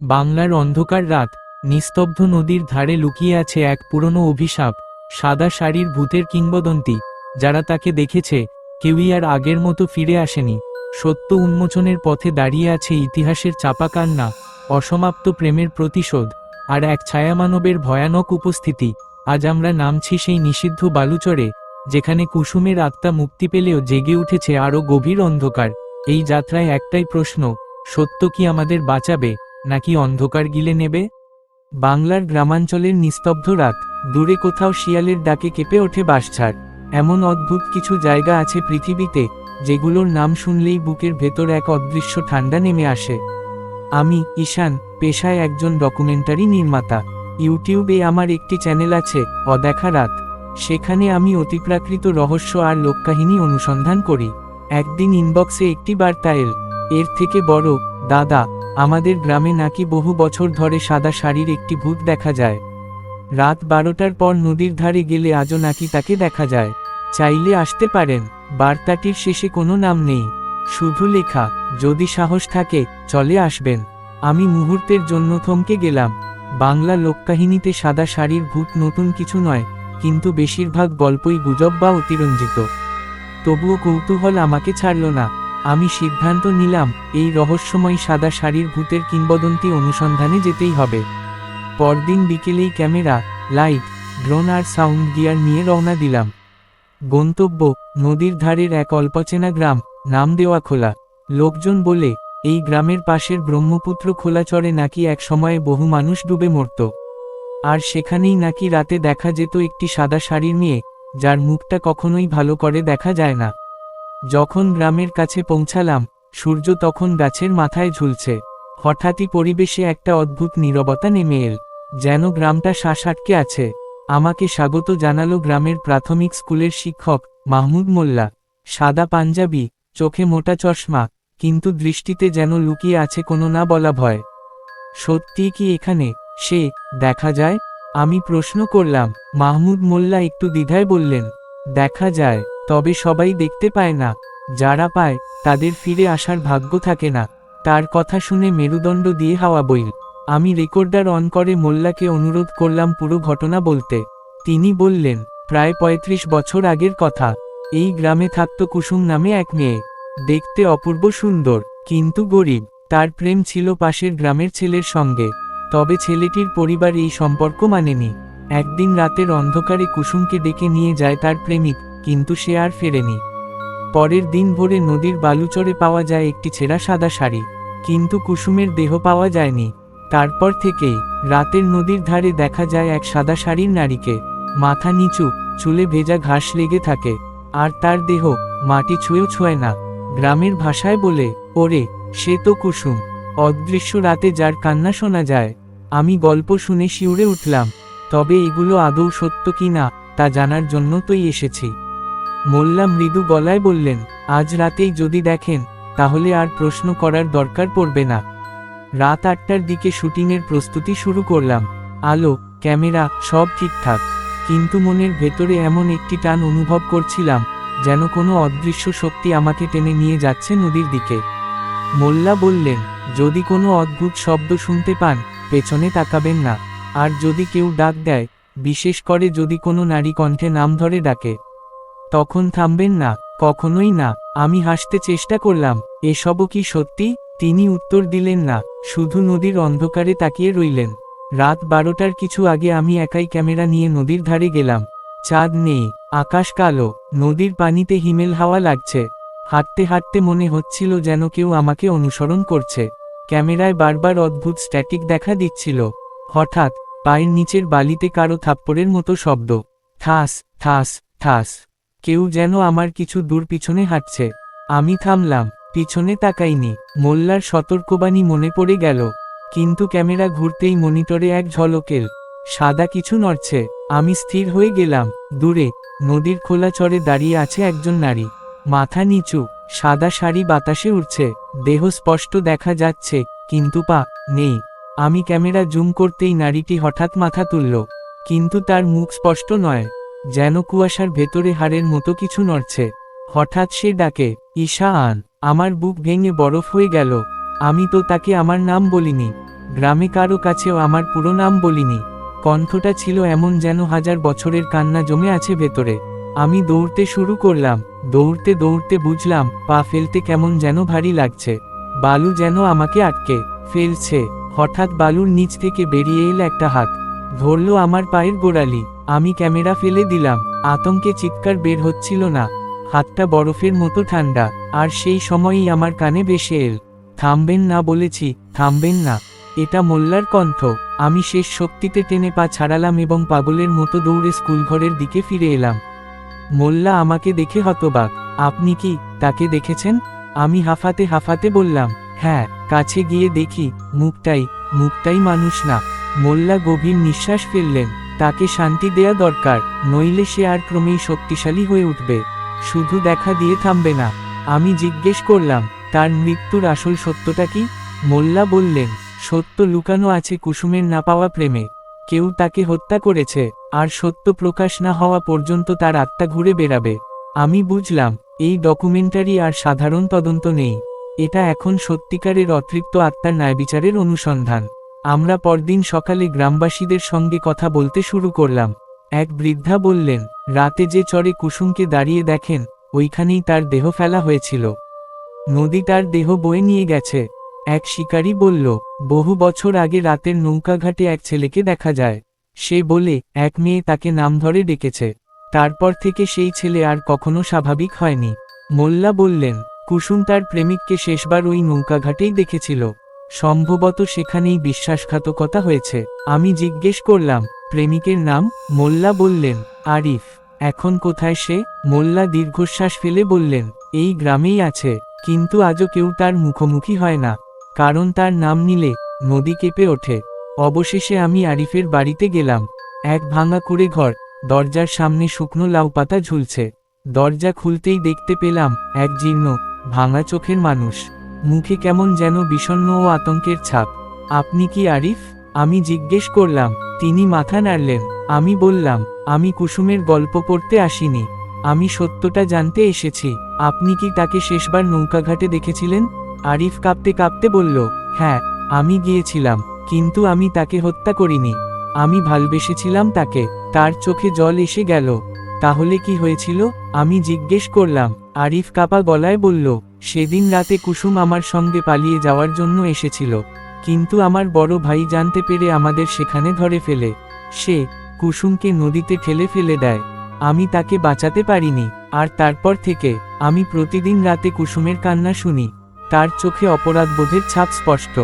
বাংলার অন্ধকার রাত, নিস্তব্ধ নদীর ধারে লুকিয়ে আছে এক পুরনো অভিশাপ, সাদা শাড়ির ভূতের কিংবদন্তি, যারা তাকে দেখেছে, কেউই আর আগের মতো ফিরে আসেনি। সত্য উন্মোচনের পথে দাঁড়িয়ে আছে ইতিহাসের চাপা কান্না, অসমাপ্ত প্রেমের প্রতিশোধ, আর এক ছায়ামানবের ভয়ানক উপস্থিতি। আজ আমরা নামছি সেই নিষিদ্ধ বালুচরে, যেখানে কুসুমের আত্মা মুক্তি পেলেও জেগে উঠেছে আরও গভীর অন্ধকার। এই যাত্রায় একটাই প্রশ্ন, সত্য কি আমাদের বাঁচাবে? নাকি অন্ধকার গিলে নেবে? বাংলার গ্রামাঞ্চলের নিস্তব্ধ রাত, দূরে কোথাও শিয়ালের ডাকে কেঁপে ওঠে বাঁশঝাড়। এমন অদ্ভুত কিছু জায়গা আছে পৃথিবীতে, যেগুলোর নাম শুনলেই বুকের ভেতর এক অদৃশ্য ঠান্ডা নেমে আসে। আমি, ঈশান, পেশায় একজন ডকুমেন্টারি নির্মাতা। ইউটিউবে আমার একটি চ্যানেল আছে, অদেখা রাত। সেখানে আমি অতিপ্রাকৃত রহস্য আর লোককাহিনী অনুসন্ধান করি। একদিন ইনবক্সে একটি বার্তা এল, এর থেকে বড়, দাদা আমাদের গ্রামে নাকি বহু বছর ধরে সাদা শাড়ির একটি ভূত দেখা যায়। রাত বারোটার পর নদীর ধারে গেলে আজও নাকি তাকে দেখা যায়। চাইলে আসতে পারেন, বার্তাটির শেষে কোনো নাম নেই। শুধু লেখা, যদি সাহস থাকে, চলে আসবেন। আমি মুহূর্তের জন্য থমকে গেলাম। বাংলা লোককাহিনীতে সাদা শাড়ির ভূত নতুন কিছু নয়, কিন্তু বেশিরভাগ গল্পই গুজব বা অতিরঞ্জিত। তবুও কৌতূহল আমাকে ছাড়ল না। আমি সিদ্ধান্ত নিলাম, এই রহস্যময় সাদা শাড়ির ভূতের কিংবদন্তি অনুসন্ধানে যেতেই হবে। পরদিন বিকেলেই ক্যামেরা, লাইট, ড্রোন আর সাউন্ড গিয়ার নিয়ে রওনা দিলাম। গন্তব্য, নদীর ধারের এক অল্পচেনা গ্রাম, নাম দেওয়া খোলা। লোকজন বলে, এই গ্রামের পাশের ব্রহ্মপুত্র খোলা চরে নাকি এক সময়ে বহু মানুষ ডুবে মরত। আর সেখানেই নাকি রাতে দেখা যেত একটি সাদা শাড়ির মেয়ে, যার মুখটা কখনোই ভালো করে দেখা যায় না। যখন গ্রামের কাছে পৌঁছালাম, সূর্য তখন গাছের মাথায় ঝুলছে। হঠাৎই পরিবেশে একটা অদ্ভুত নীরবতা নেমে এল, যেন গ্রামটা শ্বাস আটকে আছে। আমাকে স্বাগত জানালো গ্রামের প্রাথমিক স্কুলের শিক্ষক, মাহমুদ মোল্লা। সাদা পাঞ্জাবি, চোখে মোটা চশমা, কিন্তু দৃষ্টিতে যেন লুকিয়ে আছে কোনো না বলা ভয়। সত্যি কি এখানে? সে, দেখা যায়? আমি প্রশ্ন করলাম, মাহমুদ মোল্লা একটু দ্বিধায় বললেন দেখা যায়, তবে সবাই দেখতে পায় না। যারা পায়, তাদের ফিরে আসার ভাগ্য থাকে না। তার কথা শুনে মেরুদণ্ড দিয়ে হাওয়া বইল। আমি রেকর্ডার অন করে মোল্লাকে অনুরোধ করলাম পুরো ঘটনা বলতে। তিনি বললেন, প্রায় ৩৫ বছর আগের কথা। এই গ্রামে থাকত কুসুম নামে এক মেয়ে। দেখতে অপূর্ব সুন্দর, কিন্তু গরিব। তার প্রেম ছিল পাশের গ্রামের ছেলের সঙ্গে। তবে ছেলেটির পরিবার এই সম্পর্ক মানেনি। একদিন রাতের অন্ধকারে কুসুমকে ডেকে নিয়ে যায় তার প্রেমিক, কিন্তু সে আর ফেরেনি। পরের দিন ভোরে নদীর বালুচরে পাওয়া যায় একটি ছেঁড়া সাদা শাড়ি, কিন্তু কুসুমের দেহ পাওয়া যায়নি। তারপর থেকেই রাতের নদীর ধারে দেখা যায় এক সাদা শাড়ির নারীকে। মাথা নিচু, চুলে ভেজা ঘাস লেগে থাকে, আর তার দেহ মাটি ছুঁয়েও ছোঁয় না। গ্রামের ভাষায় বলে, ওরে, সে তো কুসুম। অদৃশ্য রাতে যার কান্না শোনা যায়। আমি গল্প শুনে শিউরে উঠলাম। তবে এগুলো আদৌ সত্য কি না, তা জানার জন্য তোই এসেছি। মোল্লা মৃদু গলায় বললেন, আজ রাতেই যদি দেখেন, তাহলে আর প্রশ্ন করার দরকার পড়বে না। রাত আটটার দিকে শুটিংয়ের প্রস্তুতি শুরু করলাম। আলো, ক্যামেরা, সব ঠিকঠাক। কিন্তু মনের ভেতরে এমন একটি টান অনুভব করছিলাম, যেন কোনো অদৃশ্য শক্তি আমাকে টেনে নিয়ে যাচ্ছে নদীর দিকে। মোল্লা বললেন, যদি কোনো অদ্ভুত শব্দ শুনতে পান, পেছনে তাকাবেন না। আর যদি কেউ ডাক দেয়, বিশেষ করে যদি কোনো নারী কণ্ঠে নাম ধরে ডাকে, তখন থামবেন না, কখনোই না, আমি হাসতে চেষ্টা করলাম, এসবও কি সত্যি? তিনি উত্তর দিলেন না, শুধু নদীর অন্ধকারে তাকিয়ে রইলেন। রাত বারোটার কিছু আগে আমি একাই ক্যামেরা নিয়ে নদীর ধারে গেলাম। চাঁদ নেই, আকাশ কালো, নদীর পানিতে হিমেল হাওয়া লাগছে। হাঁটতে হাঁটতে মনে হচ্ছিল যেন কেউ আমাকে অনুসরণ করছে। ক্যামেরায় বারবার অদ্ভুত স্ট্যাটিক দেখা দিচ্ছিল। হঠাৎ পায়ের নিচের বালিতে কারও থাপ্পড়ের মতো শব্দ। ঠাস ঠাস ঠাস। কেউ যেন আমার কিছু দূর পিছনে হাঁটছে। আমি থামলাম, পিছনে তাকাইনি। মোল্লার সতর্কবাণী মনে পড়ে গেল। কিন্তু ক্যামেরা ঘুরতেই মনিটরে এক ঝলকেল। সাদা কিছু নড়ছে। আমি স্থির হয়ে গেলাম। দূরে, নদীর খোলা চরে দাঁড়িয়ে আছে একজন নারী। মাথা নিচু, সাদা শাড়ি বাতাসে উঠছে দেহ স্পষ্ট দেখা যাচ্ছে, কিন্তু পা নেই। আমি ক্যামেরা জুম করতেই নারীটি হঠাৎ মাথা তুলল, কিন্তু তার মুখ স্পষ্ট নয়, যেন কুয়াশার ভেতরে হাড়ের মতো কিছু নড়ছে। হঠাৎ সে ডাকে, ঈশা আন, আমার বুক ভেঙে বরফ হয়ে গেল, আমি তো তাকে আমার নাম বলিনি, গ্রামে কারও কাছেও আমার পুরো নাম বলিনি। কণ্ঠটা ছিল এমন যেন হাজার বছরের কান্না জমে আছে ভেতরে। আমি দৌড়তে শুরু করলাম, দৌড়তে দৌড়তে বুঝলাম, পা ফেলতে কেমন যেন ভারী লাগছে। বালু যেন আমাকে আটকে, ফেলছে। হঠাৎ বালুর নিচ থেকে বেরিয়ে এল একটা হাত। ধরল আমার পায়ের গোড়ালি। আমি ক্যামেরা ফেলে দিলাম। আতঙ্কে চিৎকার বের হচ্ছিল না। হাতটা বরফের মতো ঠান্ডা। আর সেই সময়ই আমার কানে বেশে এল। থামবেন না বলেছি, থামবেন না। এটা মোল্লার কণ্ঠ। আমি শেষ শক্তিতে টেনে পা ছাড়ালাম এবং পাগলের মতো দৌড়ে স্কুল ঘরের দিকে ফিরে এলাম। মোল্লা আমাকে দেখে হতবাক। আপনি কি তাকে দেখেছেন? আমি হাফাতে হাফাতে বললাম। হ্যাঁ কাছে গিয়ে দেখি, মুখটাই মুখটাই মানুষ না। মোল্লা গভীর নিঃশ্বাস ফেললেন, তাকে শান্তি দেয়া দরকার, নইলে সে আর ক্রমেই শক্তিশালী হয়ে উঠবে। শুধু দেখা দিয়ে থামবে না, আমি জিজ্ঞেস করলাম, তার মৃত্যুর আসল সত্যটা কি? মোল্লা বললেন, সত্য লুকানো আছে কুসুমের না পাওয়া প্রেমে। কেউ তাকে হত্যা করেছে, আর সত্য প্রকাশ না হওয়া পর্যন্ত তার আত্মা ঘুরে বেড়াবে। আমি বুঝলাম, এই ডকুমেন্টারি আর সাধারণ তদন্ত নেই। এটা এখন সত্যিকারের অতৃপ্ত আত্মার ন্যায়বিচারের অনুসন্ধান। আমরা পরদিন সকালে গ্রামবাসীদের সঙ্গে কথা বলতে শুরু করলাম। এক বৃদ্ধা বললেন, রাতে যে চরে কুসুমকে দাঁড়িয়ে দেখেন, ওইখানেই তার দেহ ফেলা হয়েছিল। নদী তার দেহ বয়ে নিয়ে গেছে। এক শিকারী বলল, বহু বছর আগে রাতের নৌকাঘাটে এক ছেলেকে দেখা যায়। সে বলে, এক মেয়ে তাকে নাম ধরে ডেকেছে। তারপর থেকে সেই ছেলে আর কখনো স্বাভাবিক হয়নি। মোল্লা বললেন কুসুম তার প্রেমিককে শেষবার ওই নৌকাঘাটেই দেখেছিল। সম্ভবত সেখানেই বিশ্বাসঘাতকতা হয়েছে। আমি জিজ্ঞেস করলাম, প্রেমিকের নাম? মোল্লা বললেন, আরিফ। এখন কোথায় সে? মোল্লা দীর্ঘশ্বাস ফেলে বললেন, এই গ্রামেই আছে, কিন্তু আজও কেউ তার মুখোমুখি হয় না। কারণ তার নাম নিলে, নদী কেঁপে ওঠে। অবশেষে আমি আরিফের বাড়িতে গেলাম। এক ভাঙা কুড়ে ঘর, দরজার সামনে শুকনো লাউ পাতা ঝুলছে। দরজা খুলতেই দেখতে পেলাম, এক জীর্ণ ভাঙা চোখের মানুষ। মুখে কেমন যেন বিষণ্ণ ও আতঙ্কের ছাপ। আপনি কি আরিফ? আমি জিজ্ঞেস করলাম। তিনি মাথা নাড়লেন। আমি বললাম, আমি কুসুমের গল্প পড়তে আসিনি। আমি সত্যটা জানতে এসেছি। আপনি কি তাকে শেষবার নৌকাঘাটে দেখেছিলেন? আরিফ কাঁপতে কাঁপতে বলল হ্যাঁ আমি গিয়েছিলাম, কিন্তু আমি তাকে হত্যা করিনি। আমি ভালবেসেছিলাম তাকে। তার চোখে জল এসে গেল। তাহলে কি হয়েছিল? আমি জিজ্ঞেস করলাম আরিফ কাপা গলায় বলল, সেদিন রাতে কুসুম আমার সঙ্গে পালিয়ে যাওয়ার জন্য এসেছিল। কিন্তু আমার বড় ভাই জানতে পেরে আমাদের সেখানে ধরে ফেলে। সে কুসুমকে নদীতে ঠেলে ফেলে দেয়। আমি তাকে বাঁচাতে পারিনি। আর তারপর থেকে আমি প্রতিদিন রাতে কুসুমের কান্না শুনি। তার চোখে অপরাধবোধের ছাপ স্পষ্ট।